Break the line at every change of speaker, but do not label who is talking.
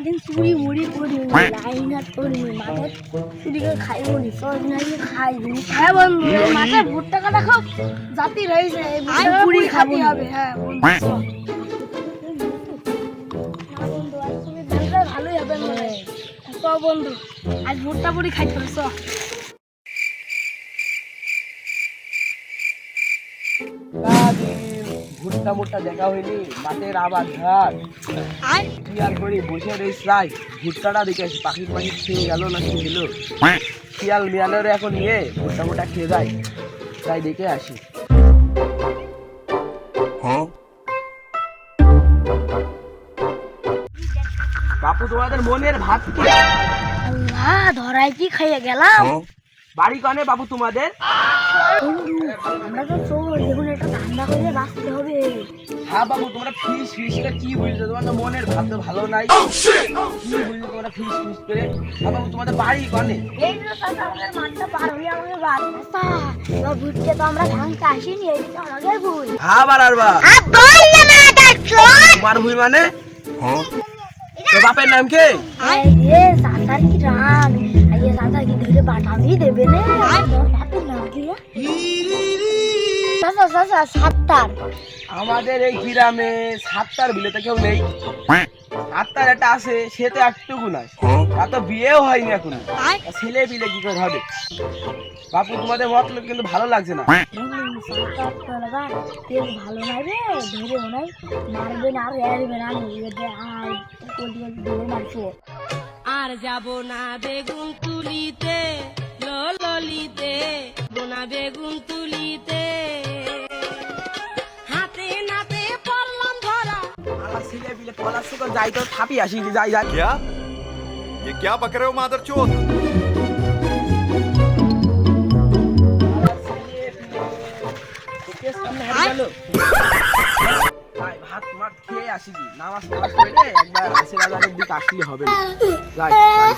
সারাদিন চুরি মুড়ি করি লাইন হাত করি মাথায় চুরি করে খাইব নি সব নাই খাইবি হ্যাঁ বন্ধু মাথায় ভুট্টা কাটা খাও জাতি রয়েছে পুরি খাতে হবে হ্যাঁ দিনটা ভালোই হবে মনে হয়। বন্ধু আজ ভুট্টা পুরি খাইতে হবে
ভুট্টা মুট্টা দেখা হয়নি মাঠের আবার
আর
কি আর করি বসে রয়েছি রাই ভুট্টাটা দেখে আসি পাখি পাখি খেয়ে গেল না হলো শিয়াল মিয়ালের এখন নিয়ে ভুট্টা মুট্টা খেয়ে যায়। তাই দেখে আসি। বাপু তোমাদের মনের ভাত কি?
ধরাই কি খাইয়ে গেলাম?
বাড়ি কানে বাবু তোমাদের?
আমরা তো চোর দেখুন এটা ঠান্ডা করে বাঁচতে হবে
হ্যাঁ বাবু তোমরা ফিস ফিস করে কি বুঝছ তোমাদের মনের ভাত তো ভালো নাই। কি বুঝছ তোমরা ফিস ফিস করে? হ্যাঁ বাবু তোমাদের বাড়ি কানে?
এই যে চাচা আমাদের মাঠটা পার হয়ে আমাদের বাড়ি। চাচা এবার ভুটকে তো আমরা ভাঙতে আসিনি এই তো আমাদের ভুল।
হ্যাঁ বাড়ার বা
বল না চোর
তোমার ভুই মানে? তোর বাপের নাম কে
এই যে চাচার কি রান এই যে চাচা কি ধরে বাটামি দেবে না তোর বাপের নাম কি রে? চাচা সাতটার।
আমাদের এই গ্রামে সাতটার বিলেতে কেউ নেই। সাতটার একটা আছে সে তো একটুকু না তার তো বিয়েও হয়নি এখন। ছেলে বিলে কি করে হবে? বাপু তোমাদের মতলব কিন্তু ভালো লাগছে না।
ভালো নাই রে ধরে নাই। মারবে না আর এরবে না আর
যাব না বেগুন তুলিতে ললিতে। বোনা বেগুন তুলিতে।
আমার ছেলে বিলে পলার সুখ যাই তো থাপি আসি যাই যাই
क्या ये क्या बक रहे हो मादर चोत
ভাই, ভাত মাত খেয়ে আসি কি নামাজ নামাজ পড়ে একবার আশীর্বাদের দিকে আসলে হবে না। যাই, যাই।